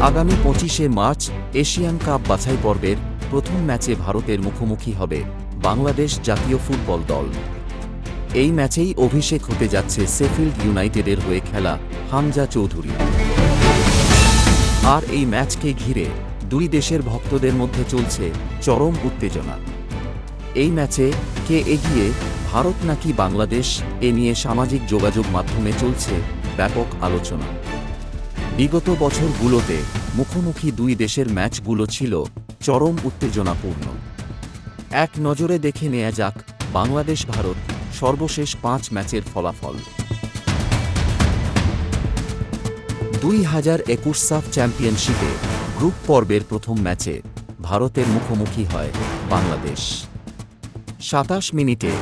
আগামী পঁচিশে March Asian cup বাছাই পর্বের প্রথম ম্যাচে ভারতের মুখোমুখি হবে বাংলাদেশ জাতীয় ফুটবল দল। এই ম্যাচেই অভিষেক হতে যাচ্ছে সেফিল্ড ইউনাইটেডের হয়ে খেলা হামজা চৌধুরী। আর এই ম্যাচকে ঘিরে দুই দেশের ভক্তদের মধ্যে চলছে চরম উত্তেজনা। এই ম্যাচে কে এগিয়ে ভারত নাকি বাংলাদেশ, এ নিয়ে সামাজিক যোগাযোগ মাধ্যমে চলছে ব্যাপক আলোচনা। বিগত বছরগুলোতে মুখোমুখি দুই দেশের ম্যাচগুলো ছিল চরম উত্তেজনাপূর্ণ। এক নজরে দেখে নেয়া যাক বাংলাদেশ ভারত সর্বশেষ পাঁচ ম্যাচের ফলাফল। দুই হাজার একুশ সাফ চ্যাম্পিয়নশিপে গ্রুপ পর্বের প্রথম ম্যাচে ভারতের মুখোমুখি হয় বাংলাদেশ। সাতাশ মিনিটে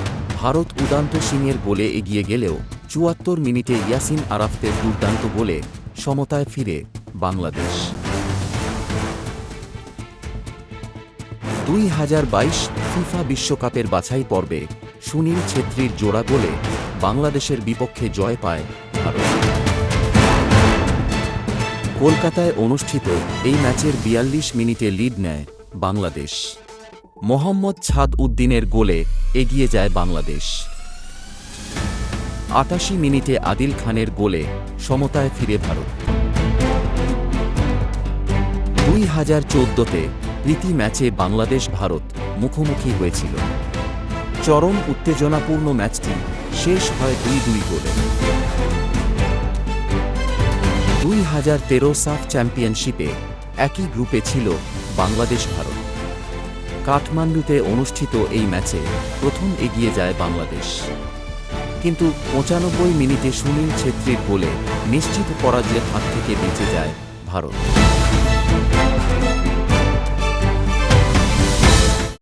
ভারত উদান্ত সিংয়ের গোলে এগিয়ে গেলেও চুয়াত্তর মিনিটে ইয়াসিন আরাফতের দুর্দান্ত গোলে সমতায় ফিরে বাংলাদেশ। দুই হাজার বাইশ ফিফা বিশ্বকাপের বাছাই পর্বে সুনীল ছেত্রীর জোড়া গোলে বাংলাদেশের বিপক্ষে জয় পায় ভারত। কলকাতায় অনুষ্ঠিত এই ম্যাচের বিয়াল্লিশ মিনিটে লিড নেয় বাংলাদেশ। মোহাম্মদ ছাদ উদ্দিনের গোলে এগিয়ে যায় বাংলাদেশ। আটাশি মিনিটে আদিল খানের গোলে সমতায় ফিরে ভারত। দুই হাজার চোদ্দতে প্রীতি ম্যাচে বাংলাদেশ ভারত মুখোমুখি হয়েছিল। চরম উত্তেজনাপূর্ণ ম্যাচটি শেষ হয় দুই দুই গোলে। দুই হাজার তেরো সাফ চ্যাম্পিয়নশিপে একই গ্রুপে ছিল বাংলাদেশ ভারত। কাঠমান্ডুতে অনুষ্ঠিত এই ম্যাচে প্রথম এগিয়ে যায় বাংলাদেশ। কিন্তু পঁচানব্বই মিনিটে সুনীল ছেত্রীর বলে নিশ্চিত পরাজয়ের হাত থেকে বেঁচে যায় ভারত।